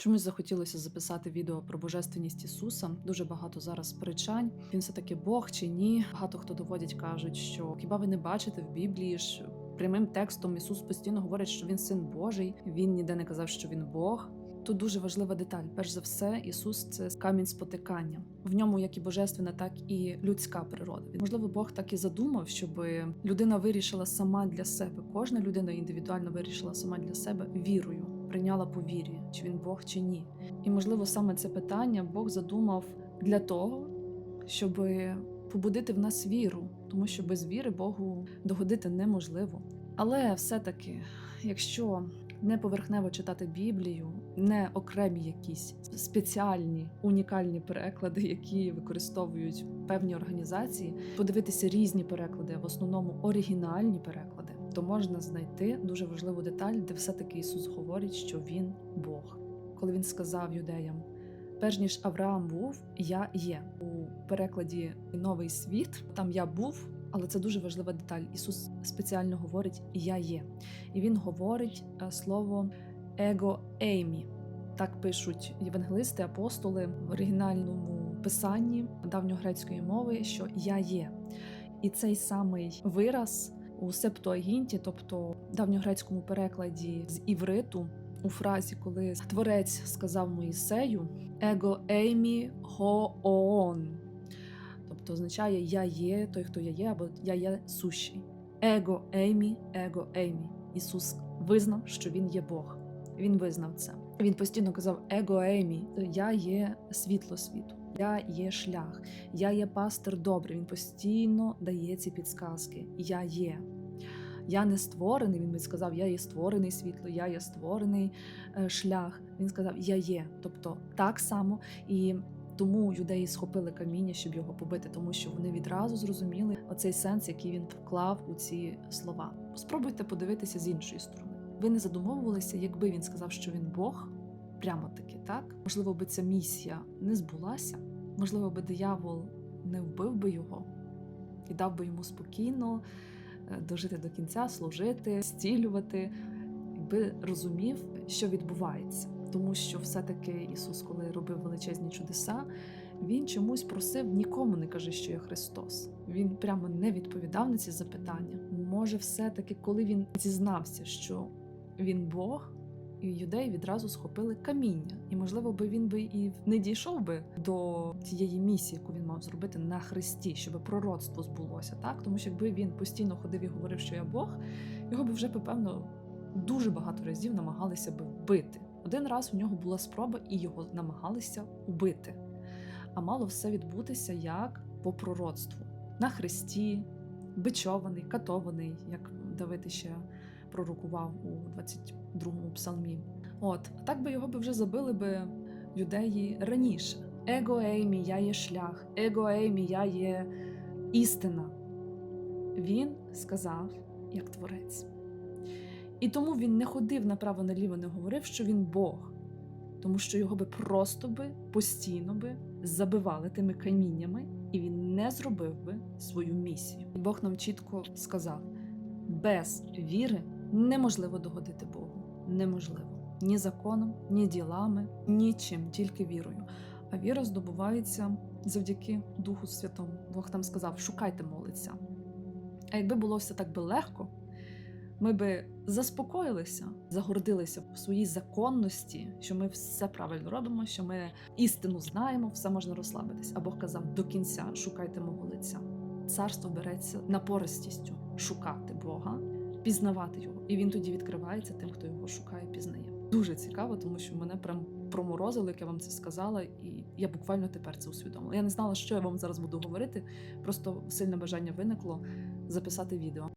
Чомусь захотілося записати відео про божественність Ісуса. Дуже багато зараз сперечань. Він все таки Бог чи ні. Багато хто доводять, кажуть, що хіба ви не бачите в Біблії ж прямим текстом Ісус постійно говорить, що він син Божий. Він ніде не казав, що він Бог. Тут дуже важлива деталь. Перш за все, Ісус це камінь спотикання. В ньому як і божественна, так і людська природа. Можливо, Бог так і задумав, щоб людина вирішила сама для себе. Кожна людина індивідуально вирішила сама для себе вірою, прийняла по вірі, чи він Бог, чи ні. І можливо, саме це питання Бог задумав для того, щоб побудити в нас віру, тому що без віри Богу догодити неможливо. Але все-таки, якщо не поверхнево читати Біблію, не окремі якісь спеціальні унікальні переклади, які використовують певні організації, подивитися різні переклади, в основному оригінальні переклади, то можна знайти дуже важливу деталь, де все-таки Ісус говорить, що Він Бог, коли він сказав юдеям. Перш ніж Авраам був, я є у перекладі Новий світ. Там я був, але це дуже важлива деталь. Ісус спеціально говорить Я є, і Він говорить е, слово его еймі. Так пишуть євангелисти, апостоли в оригінальному писанні давньогрецької мови, що я є. І цей самий вираз у септуагінті, тобто давньогрецькому перекладі з івриту, у фразі, коли творець сказав Моїсею его еймі хоон, тобто означає я є той, хто я є, або я є сущий. Его еймі, его еймі. Ісус визнав, що він є Бог. Він визнав це. Він постійно казав Его еймі, я є світло світу, я є шлях, я є пастир добрий. Він постійно дає ці підсказки. Я є. Я не створений. Він би сказав, я є створений світло, я є створений е, шлях. Він сказав, я є. Тобто так само і. Тому юдеї схопили каміння, щоб його побити, тому що вони відразу зрозуміли оцей сенс, який він вклав у ці слова. Спробуйте подивитися з іншої сторони. Ви не задумовувалися, якби він сказав, що він Бог, прямо таки, так? Можливо, би ця місія не збулася, можливо, би диявол не вбив би його і дав би йому спокійно е, дожити до кінця, служити, зцілювати, якби розумів, що відбувається. Тому що все-таки Ісус, коли робив величезні чудеса, він чомусь просив нікому не кажи, що я Христос. Він прямо не відповідав на ці запитання. Може, все-таки, коли він зізнався, що він Бог, і юдеї відразу схопили каміння, і можливо би він би і не дійшов би до тієї місії, яку він мав зробити на Христі, щоб пророцтво збулося, так тому що якби він постійно ходив і говорив, що я Бог, його би вже певно дуже багато разів намагалися би вбити. Один раз у нього була спроба, і його намагалися убити. А мало все відбутися як по пророцтву на хресті, бичований, катований, як Давид ще пророкував у 22-му псалмі. От так би його би вже забили би юдеї раніше. Его еймі, я є шлях, его еймі, я є істина. Він сказав як творець. І тому він не ходив направо-наліво, не говорив, що він Бог, тому що його би просто би постійно би забивали тими каміннями, і він не зробив би свою місію. Бог нам чітко сказав: без віри неможливо догодити Богу. Неможливо ні законом, ні ділами, нічим, тільки вірою. А віра здобувається завдяки Духу Святому. Бог там сказав: шукайте молиться. А якби було все так би легко, ми би заспокоїлися, загордилися в своїй законності, що ми все правильно робимо, що ми істину знаємо, все можна розслабитись. А Бог казав до кінця шукайте мого лиця. Царство береться напористістю шукати Бога, пізнавати його, і він тоді відкривається тим, хто його шукає, пізнає. Дуже цікаво, тому що мене прям проморозило, як я вам це сказала, і я буквально тепер це усвідомила. Я не знала, що я вам зараз буду говорити. Просто сильне бажання виникло записати відео.